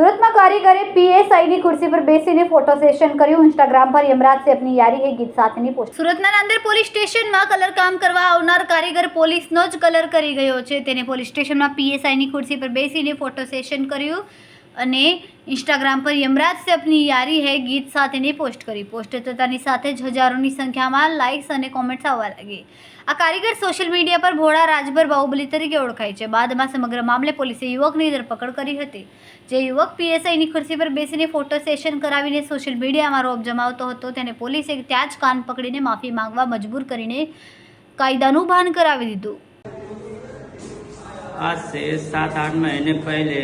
સુરતમાં કારીગરે પીએસઆઈની ખુરશી પર બેસીને ફોટો સેશન કર્યું. ઇન્સ્ટાગ્રામ પર યમરાજ સેફની યારી એ ગીત સાથેની પોસ્ટ. સુરતના નાંદેર પોલીસ સ્ટેશનમાં કલર કામ કરવા આવનાર કારીગર પોલીસનો જ કલર કરી ગયો છે. તેને પોલીસ સ્ટેશનમાં પીએસઆઈની ખુરશી પર બેસીને ફોટો સેશન કર્યું. અને ઇન્સ્ટાગ્રામ પર યમરાજ સે અપની યારી હે ગીત સાથેની પોસ્ટ કરી પોસ્ટ થતાની સાથે જ હજારોની સંખ્યામાં લાઇક્સ અને કોમેન્ટ્સ આવવા લાગી આ કારીગર સોશિયલ મીડિયા પર ભોળા રાજભર બાહુબલી તરીકે ઓળખાય છે બાદમાં સમગ્ર મામલે પોલીસે યુવકની ધરપકડ કરી હતી જે યુવક પીએસઆઈની ખુરશી પર બેસીને ફોટો સેશન કરાવીને સોશિયલ મીડિયામાં રોપ જમાવતો હતો તેને પોલીસે ત્યાં જ કાન પકડીને માફી માંગવા મજબૂર કરીને કાયદાનું ભાન કરાવી દીધું आज से सात आठ महीने पहले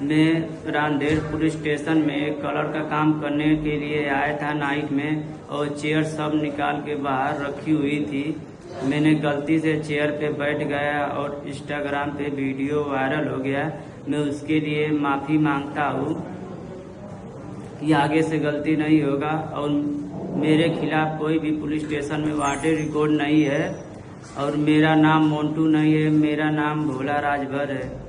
मैं रांदेर पुलिस स्टेशन में कलर का काम करने के लिए आया था। नाइट में और चेयर सब निकाल के बाहर रखी हुई थी। मैंने गलती से चेयर पे बैठ गया और इंस्टाग्राम पे वीडियो वायरल हो गया। मैं उसके लिए माफ़ी माँगता हूँ। कि आगे से गलती नहीं होगा और मेरे खिलाफ कोई भी पुलिस स्टेशन में वाटे रिकॉर्ड नहीं है और मेरा नाम मोन्टू नहीं है, मेरा नाम भोला राजभर है।